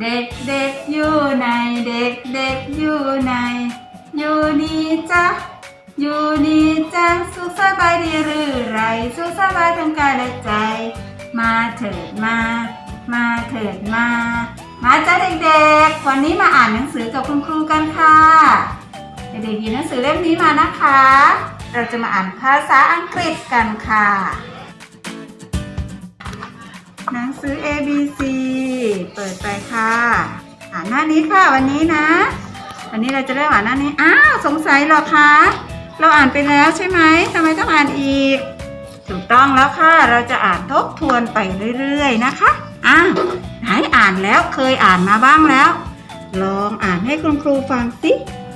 เด็กเด็กอยู่ไหนเด็กเด็กอยู่ไหนอยู่นี่จ้ะอยู่นี่จ้ะสุขสบายดีหรือไรสุขสบายทั้งกายและใจ มาเถิดมา มาเถิดมา มาจ้ะเด็กๆ วันนี้มาอ่านหนังสือกับคุณครูกันค่ะ เด็กๆหยิบหนังสือเล่มนี้มานะคะ เราจะมาอ่านภาษาอังกฤษกันค่ะ หนังสือ A B C เปิดไปค่ะอ่านหน้านี้ค่ะวันนี้นะ วันนี้เราจะเริ่มอ่านหน้านี้อ้าวสงสัยเหรอคะเราอ่านไปแล้วใช่ไหมทำไมต้องอ่านอีก ถูกต้องแล้วค่ะ เราจะอ่านทบทวนไปเรื่อยๆนะคะอ้าวไหนอ่านแล้วเคยอ่านมาบ้างแล้ว ลองอ่านให้คุณครูฟังสิ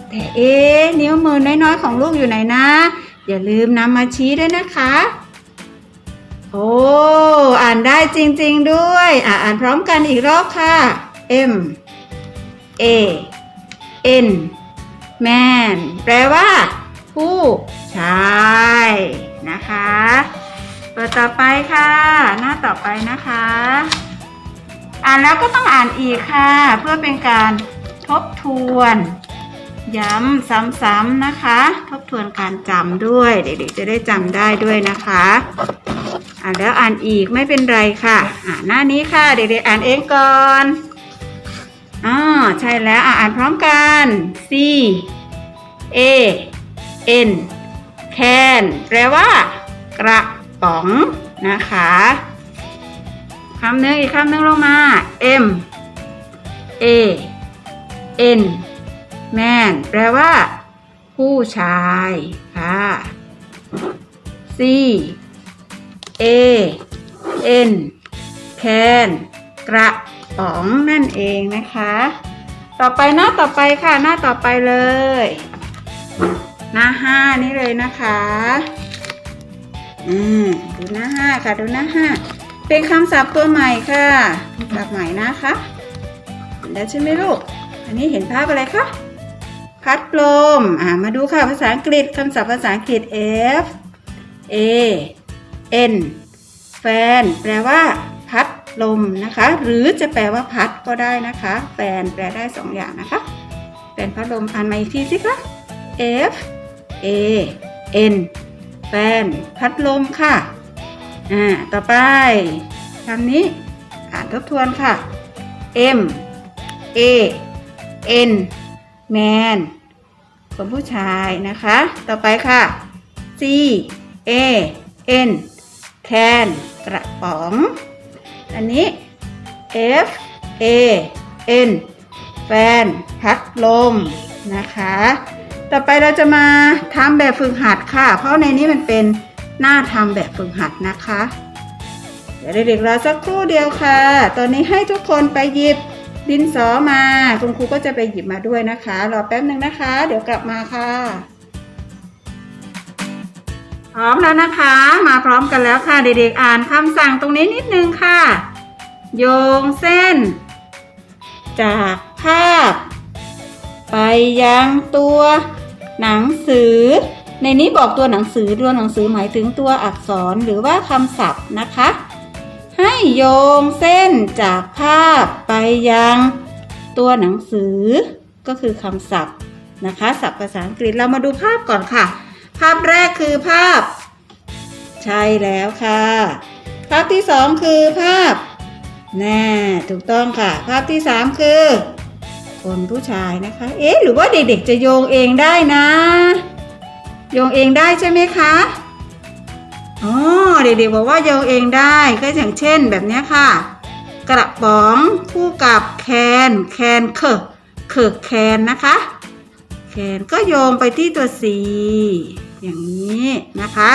แต่เอ๊ะนิ้วมือน้อยๆของลูกอยู่ไหนนะ อย่าลืมนำมาชี้ด้วยนะคะ โอ้ อ่านได้จริง ๆด้วย อ่านพร้อมกันอีกรอบค่ะ M A N man แปลว่า ผู้ชายนะคะเปิดต่อไปค่ะ หน้าต่อไปนะคะ อ่านแล้วก็ต้องอ่านอีกค่ะ เพื่อเป็นการทบทวน ย้ำซ้ำๆนะคะ ทบทวนการจำด้วย เด็กๆจะได้จำได้ด้วยนะคะ อ่านแล้วอ่านอีกไม่เป็นไรค่ะ อ่านหน้านี้ค่ะ เด็กๆอ่านเองก่อนอ๋อใช่แล้วอ่านพร้อมกัน C A N can แปลว่า กระป๋องนะคะคำนึงอีกคำนึงลงมา M A N man แปลว่า ผู้ชายค่ะ C A N can กระป๋องนั่นเองนะคะ ต่อไปหน้าต่อไปค่ะหน้าต่อไปเลย หน้าห้านี่เลยนะคะ อืมดูหน้าห้าค่ะดูหน้าห้าเป็นคำศัพท์ตัวใหม่ค่ะศัพท์ใหม่นะคะเห็นแล้วใช่ไหมลูก อันนี้เห็นภาพอะไรคะพัดลมอ่ามาดูค่ะภาษาอังกฤษคำศัพท์ภาษาอังกฤษ F A N แฟน แปลว่า พัดลมนะคะ หรือจะแปลว่าพัดก็ได้นะคะ แฟนแปลได้สองอย่างนะคะแฟนพัดลมอ่านมาอีกทีสิคะ F A N แฟนพัดลมค่ะอ่าต่อไปคำนี้อ่านทบทวนค่ะ M A N man คนผู้ชายนะคะ ต่อไปค่ะ C A N can กระป๋อง อันนี้ F A N แฟน พัดลมนะคะ ต่อไปเราจะมาทำแบบฝึกหัดค่ะ เพราะในนี้มันเป็นหน้าทำแบบฝึกหัดนะคะ เดี๋ยวเด็กๆรอสักครู่เดียวค่ะ ตอนนี้ให้ทุกคนไปหยิบดินสอมา คุณครูก็จะไปหยิบมาด้วยนะคะ รอแป๊บหนึ่งนะคะ เดี๋ยวกลับมาค่ะ พร้อมแล้วนะคะ มาพร้อมกันแล้วค่ะ เด็กๆอ่านคำสั่งตรงนี้นิดนึงค่ะ โยงเส้น จากภาพ ไปยังตัวหนังสือ ในนี้บอกตัวหนังสือตัวหนังสือหมายถึงตัวอักษรหรือว่าคำศัพท์นะคะ ให้โยงเส้นจากภาพไปยังตัวหนังสือก็คือคำศัพท์นะคะ ศัพท์ภาษาอังกฤษเรามาดูภาพก่อนค่ะ ภาพแรกคือภาพ ใช่แล้วค่ะ ภาพที่สองคือภาพแน่ถูกต้องค่ะ ภาพที่สามคือ คนผู้ชายนะคะ เอ๊ะหรือว่าเด็กๆจะโยงเองได้นะ โยงเองได้ใช่ไหมคะอ๋อเด็กๆบอกว่าโยงเองได้ก็อย่างเช่นแบบนี้ค่ะ กระป๋องคู่กับแคน แคนเคิกเคิกแคนนะคะ แคนก็โยงไปที่ตัว C อย่างนี้นะคะ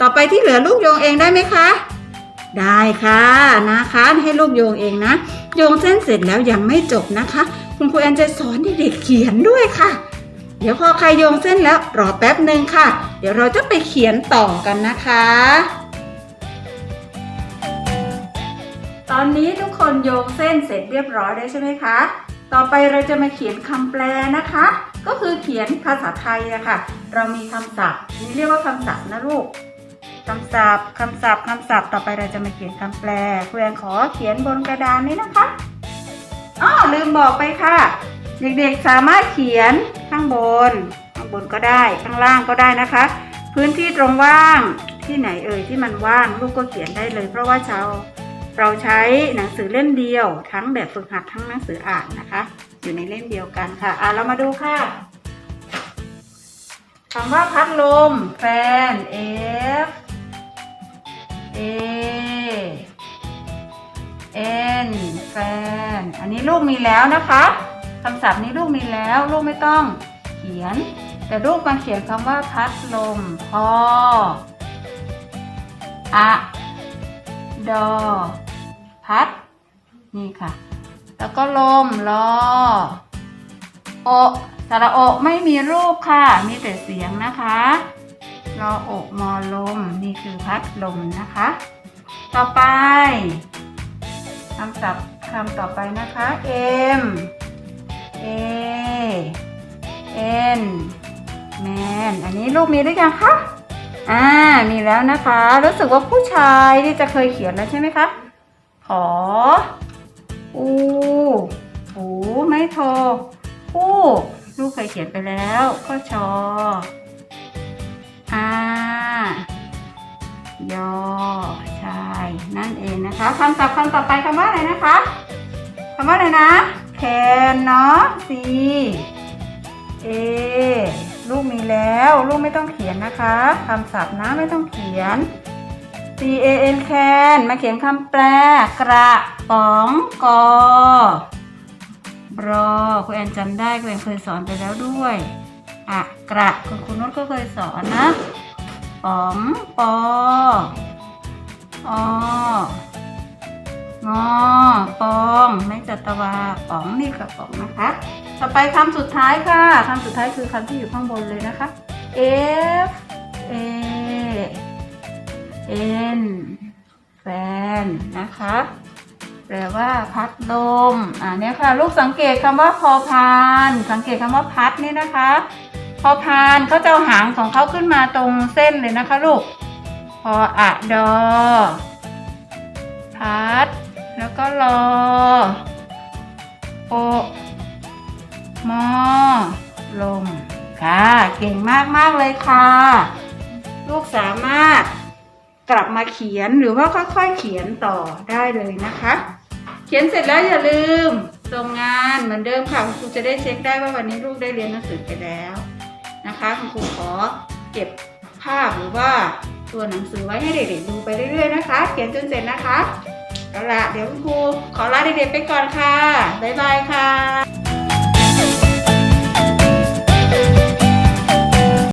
ต่อไปที่เหลือลูกโยงเองได้ไหมคะ ได้ค่ะนะคะให้ลูกโยงเองนะ โยงเส้นเสร็จแล้วยังไม่จบนะคะ คุณครูแอนจะสอนเด็กๆเขียนด้วยค่ะ เดี๋ยวพอใครโยงเส้นแล้วรอแป๊บหนึ่งค่ะ เดี๋ยวเราจะไปเขียนต่อกันนะคะ ตอนนี้ทุกคนโยงเส้นเสร็จเรียบร้อยแล้วใช่ไหมคะ ต่อไปเราจะมาเขียนคำแปลนะคะ ก็คือเขียนภาษาไทยอะค่ะ เรามีคำศัพท์นี่เรียกว่าคำศัพท์นะลูกคำศัพท์คำศัพท์คำศัพท์ต่อไปเราจะมาเขียนคำแปลครูแอนขอเขียนบนกระดานนี้นะคะอ้อลืมบอกไปค่ะ เด็กๆสามารถเขียนข้างบน ข้างบนก็ได้ข้างล่างก็ได้นะคะ พื้นที่ตรงว่างที่ไหนเอ่ยที่มันว่างลูกก็เขียนได้เลย เพราะว่าเรา เราใช้หนังสือเล่มเดียวทั้งแบบฝึกหัดทั้งหนังสืออ่านนะคะ อยู่ในเล่มเดียวกันค่ะอะเรามาดูค่ะคำว่าพัดลมแฟน F A N แฟน อันนี้ลูกมีแล้วนะคะคำศัพท์นี้ลูกมีแล้วลูกไม่ต้องเขียน แต่ลูกมาเขียนคำว่าพัดลมพออะดอ พัด นี่ค่ะ แล้วก็ลมรอโอสระโอไม่มีรูปค่ะ มีแต่เสียงนะคะรออกมอลม นี่คือพัดลมนะคะ ต่อไปคำศัพท์คำต่อไปนะคะ M A N man อันนี้ลูกมีหรือยังคะ อ่า มีแล้วนะคะ รู้สึกว่าผู้ชายที่จะเคยเขียนแล้วใช่ไหมคะ ขอ อูหูไม่โทผู้ลูกเคยเขียนไปแล้ว ก็ชออายอชายนั่นเองนะคะคำศัพท์คำต่อไปคำว่าอะไรนะคะคำว่าอะไรนะแคนเนาะ C A ลูกมีแล้ว ลูกไม่ต้องเขียนนะคะคำศัพท์นะไม่ต้องเขียน C A N can มาเขียนคำแปลกระป๋องกอบรอคุณแอนจำได้คุณแอนเคยสอนไปแล้วด้วย อะกระคุณคุณนุชก็เคยสอนนะป๋องปอองอปองไม่จัตวาป๋องนี่กระป๋องนะคะ ต่อไปคำสุดท้ายค่ะคำสุดท้ายคือคำที่อยู่ข้างบนเลยนะคะ F A N แฟนนะคะ แปลว่าพัดลม อ่าเนี่ยค่ะ ลูกสังเกตคำว่าพอพาน สังเกตคำว่าพัดนี่นะคะ พอพานเขาจะเอาหางของเขาขึ้นมาตรงเส้นเลยนะคะลูก พออะดอ พัด แล้วก็รอ โอมอลม ค่ะ เก่งมากมากๆเลยค่ะ ลูกสามารถ กลับมาเขียนหรือว่าค่อยๆเขียนต่อได้เลยนะคะ เขียนเสร็จแล้วอย่าลืมส่งงานเหมือนเดิมค่ะคุณครูจะได้เช็คได้ว่าวันนี้ลูกได้เรียนหนังสือไปแล้วนะคะคุณครูขอเก็บภาพหรือว่าตัวหนังสือไว้ให้เด็กๆดูไปเรื่อยๆนะคะ เขียนจนเสร็จนะคะเอาละเดี๋ยวคุณครูขอลาเด็กๆไปก่อนค่ะบ๊ายบายค่ะ